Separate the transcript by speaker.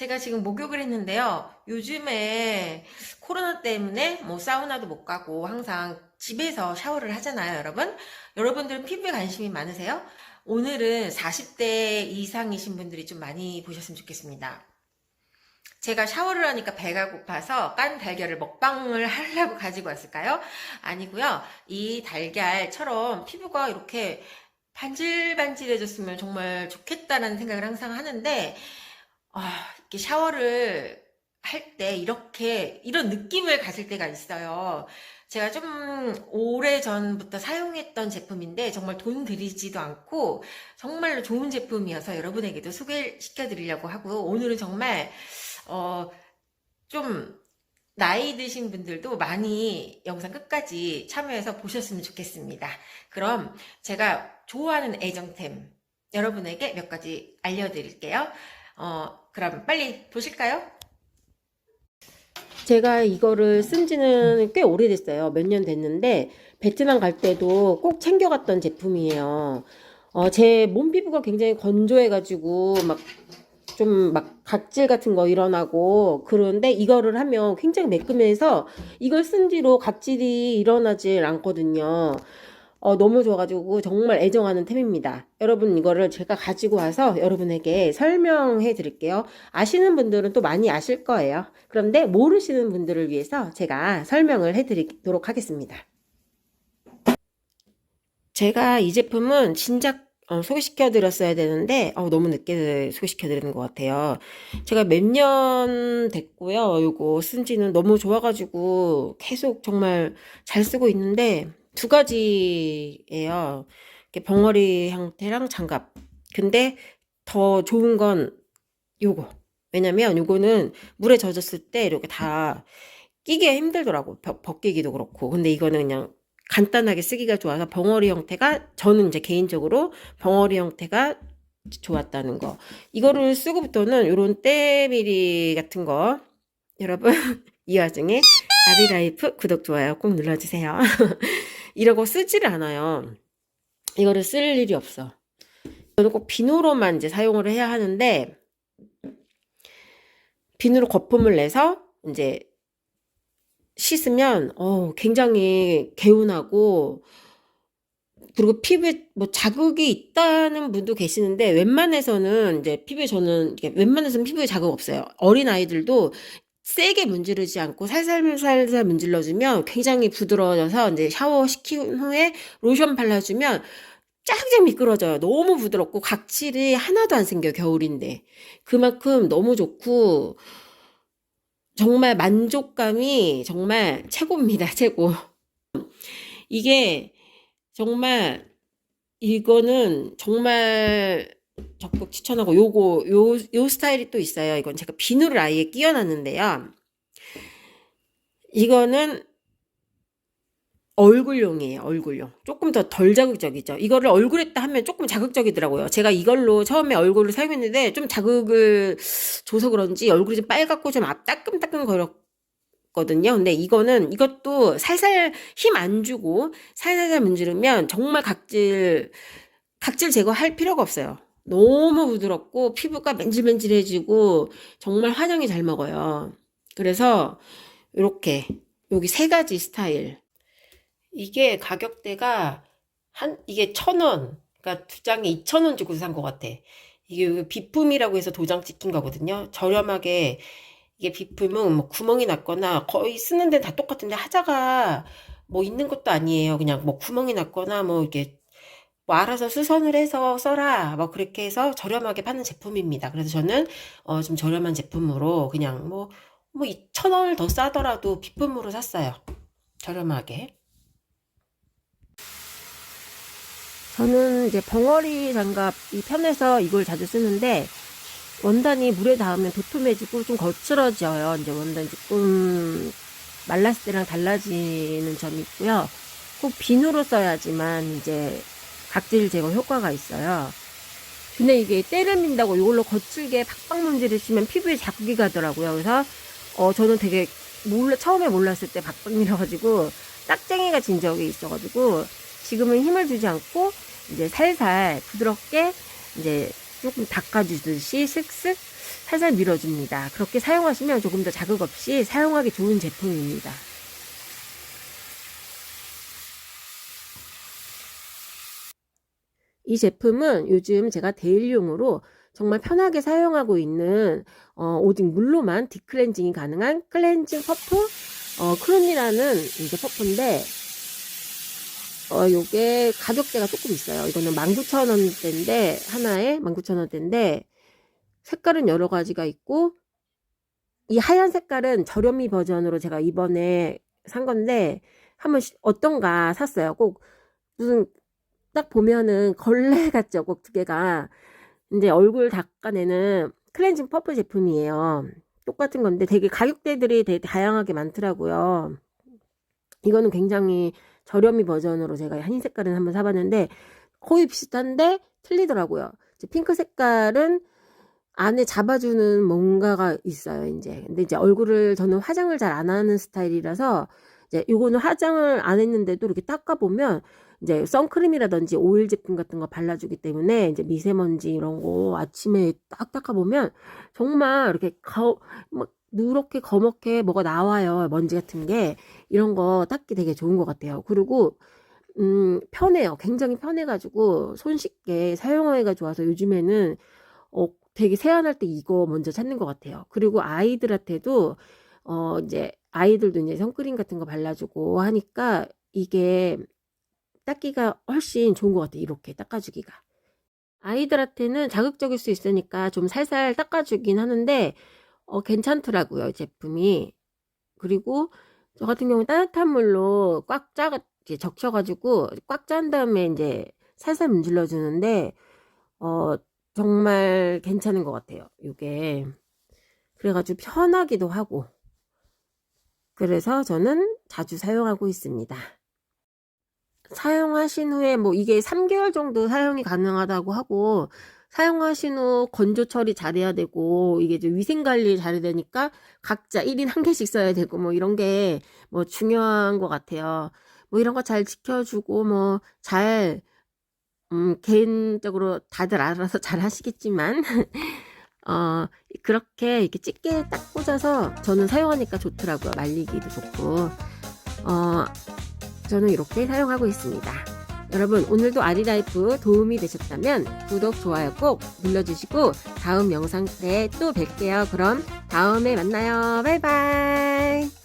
Speaker 1: 제가 지금 목욕을 했는데요. 요즘에 코로나 때문에 뭐 사우나도 못 가고 항상 집에서 샤워를 하잖아요, 여러분. 여러분들은 피부에 관심이 많으세요? 오늘은 40대 이상이신 분들이 좀 많이 보셨으면 좋겠습니다. 제가 샤워를 하니까 배가 고파서 깐 달걀을 먹방을 하려고 가지고 왔을까요? 아니고요. 이 달걀처럼 피부가 이렇게 반질반질해졌으면 정말 좋겠다라는 생각을 항상 하는데 아, 이렇게 샤워를 할 때 이렇게 이런 느낌을 가질 때가 있어요. 제가 좀 오래 전부터 사용했던 제품인데 정말 돈 들이지도 않고 정말로 좋은 제품이어서 여러분에게도 소개시켜 드리려고 하고 오늘은 정말 어, 좀 나이 드신 분들도 많이 영상 끝까지 참여해서 보셨으면 좋겠습니다. 그럼 제가 좋아하는 애정템 여러분에게 몇 가지 알려드릴게요. 어, 그럼 빨리 보실까요?
Speaker 2: 제가 이거를 쓴 지는 꽤 오래됐어요. 몇 년 됐는데, 베트남 갈 때도 꼭 챙겨갔던 제품이에요. 어, 제 몸 피부가 굉장히 건조해가지고, 막, 좀 막 각질 같은 거 일어나고, 그런데 이거를 하면 굉장히 매끈해서, 이걸 쓴 뒤로 각질이 일어나질 않거든요. 어, 너무 좋아가지고 정말 애정하는 템입니다. 여러분 이거를 제가 가지고 와서 여러분에게 설명해 드릴게요. 아시는 분들은 또 많이 아실 거예요. 그런데 모르시는 분들을 위해서 제가 설명을 해 드리도록 하겠습니다. 제가 이 제품은 진작 어, 소개시켜 드렸어야 되는데 어, 너무 늦게 소개시켜 드리는 것 같아요. 제가 몇 년 됐고요. 이거 쓴 지는 너무 좋아가지고 계속 정말 잘 쓰고 있는데 두 가지예요. 이렇게 벙어리 형태랑 장갑. 근데 더 좋은 건 요거. 왜냐면 요거는 물에 젖었을 때 이렇게 다 끼기가 힘들더라고. 벗- 벗기기도 그렇고. 근데 이거는 그냥 간단하게 쓰기가 좋아서 벙어리 형태가 저는 이제 개인적으로 벙어리 형태가 좋았다는 거. 이거를 쓰고부터는 요런 때밀이 같은 거 여러분 이 와중에 아비라이프 구독 좋아요 꼭 눌러주세요. 이러고 쓰지를 않아요. 이거를 쓸 일이 없어. 저는 꼭 비누로만 이제 사용을 해야 하는데 비누로 거품을 내서 이제 씻으면 어 굉장히 개운하고 그리고 피부에 뭐 자극이 있다는 분도 계시는데 웬만해서는 이제 피부에 저는 웬만해서는 피부에 자극 없어요. 어린 아이들도 세게 문지르지 않고 살살살살 문질러주면 굉장히 부드러워져서 이제 샤워 시킨 후에 로션 발라주면 쫙쫙 미끄러져요. 너무 부드럽고 각질이 하나도 안 생겨 겨울인데 그만큼 너무 좋고 정말 만족감이 정말 최고입니다. 최고. 이게 정말 이거는 정말 적극 추천하고 요거 요, 요 스타일이 또 있어요. 이건 제가 비누를 아예 끼워놨는데요. 이거는 얼굴용이에요. 얼굴용. 조금 더 덜 자극적이죠. 이거를 얼굴에다 하면 조금 자극적이더라고요. 제가 이걸로 처음에 얼굴을 사용했는데 좀 자극을 줘서 그런지 얼굴이 좀 빨갛고 좀앞 따끔따끔 거렸거든요. 근데 이거는 이것도 살살 힘 안 주고 살살살 문지르면 정말 각질 각질 제거할 필요가 없어요. 너무 부드럽고 피부가 맨질맨질해지고 정말 화장이 잘 먹어요. 그래서 이렇게 여기 세 가지 스타일. 이게 가격대가 한 이게 천 원. 그러니까 두 장에 이천 원 주고 산 것 같아. 이게 비품이라고 해서 도장 찍힌 거거든요. 저렴하게 이게 비품은 뭐 구멍이 났거나 거의 쓰는 데는 다 똑같은데 하자가 뭐 있는 것도 아니에요. 그냥 뭐 구멍이 났거나 뭐 이렇게 뭐 알아서 수선을 해서 써라 뭐 그렇게 해서 저렴하게 파는 제품입니다. 그래서 저는 어 좀 저렴한 제품으로 그냥 뭐 뭐 2,000원을 더 싸더라도 비품으로 샀어요. 저렴하게. 저는 이제 벙어리 장갑이 편해서 이걸 자주 쓰는데 원단이 물에 닿으면 도톰해지고 좀 거칠어져요. 이제 원단이 조금 말랐을 때랑 달라지는 점이 있고요. 꼭 비누로 써야지만 이제 각질 제거 효과가 있어요. 근데 이게 때를 민다고 이걸로 거칠게 팍팍 문지르시면 피부에 자극이 가더라고요. 그래서 어 저는 되게 몰라 처음에 몰랐을 때 박박 밀어가지고 딱쟁이가 진 적이 있어가지고 지금은 힘을 주지 않고 이제 살살 부드럽게 이제 조금 닦아주듯이 슥슥 살살 밀어줍니다. 그렇게 사용하시면 조금 더 자극 없이 사용하기 좋은 제품입니다. 이 제품은 요즘 제가 데일용으로 정말 편하게 사용하고 있는 어, 오직 물로만 딥클렌징이 가능한 클렌징 퍼프 어, 크론이라는 이제 퍼프인데 어, 요게 가격대가 조금 있어요. 이거는 19,000원대인데 하나에 19,000원대인데 색깔은 여러 가지가 있고 이 하얀 색깔은 저렴이 버전으로 제가 이번에 산 건데 한번 시- 어떤가 샀어요. 꼭 무슨 딱 보면은 걸레 같죠, 꼭두 개가. 이제 얼굴 닦아내는 클렌징 퍼프 제품이에요. 똑같은 건데 되게 가격대들이 되게 다양하게 많더라고요. 이거는 굉장히 저렴이 버전으로 제가 흰 색깔은 한번 사봤는데 거의 비슷한데 틀리더라고요. 핑크 색깔은 안에 잡아주는 뭔가가 있어요, 이제. 근데 이제 얼굴을 저는 화장을 잘 안 하는 스타일이라서 이제 요거는 화장을 안 했는데도 이렇게 닦아보면 이제 선크림이라든지 오일 제품 같은 거 발라주기 때문에 이제 미세먼지 이런 거 아침에 딱 닦아보면 정말 이렇게 거, 막 누렇게 거먹게 뭐가 나와요. 먼지 같은 게. 이런 거 닦기 되게 좋은 것 같아요. 그리고, 음, 편해요. 굉장히 편해가지고 손쉽게 사용하기가 좋아서 요즘에는 어, 되게 세안할 때 이거 먼저 찾는 것 같아요. 그리고 아이들한테도 어, 이제 아이들도 이제 선크림 같은 거 발라주고 하니까 이게 닦기가 훨씬 좋은 것 같아요. 이렇게 닦아주기가. 아이들한테는 자극적일 수 있으니까 좀 살살 닦아주긴 하는데, 어, 괜찮더라고요, 이 제품이. 그리고 저 같은 경우는 따뜻한 물로 꽉 짜, 이제 적셔가지고 꽉 짠 다음에 이제 살살 문질러 주는데, 어, 정말 괜찮은 것 같아요, 이게. 그래가지고 편하기도 하고. 그래서 저는 자주 사용하고 있습니다. 사용하신 후에 뭐 이게 3개월 정도 사용이 가능하다고 하고 사용하신 후 건조 처리 잘해야 되고 이게 이제 위생 관리 잘해야 되니까 각자 1인 한 개씩 써야 되고 뭐 이런 게 뭐 중요한 것 같아요. 뭐 이런 거 잘 지켜주고 뭐잘 음, 개인적으로 다들 알아서 잘 하시겠지만 어, 그렇게 이렇게 찢게 딱 꽂아서 저는 사용하니까 좋더라고요. 말리기도 좋고. 어, 저는 이렇게 사용하고 있습니다. 여러분, 오늘도 아리라이프 도움이 되셨다면 구독, 좋아요 꼭 눌러주시고 다음 영상 때 또 뵐게요. 그럼 다음에 만나요. 바이바이.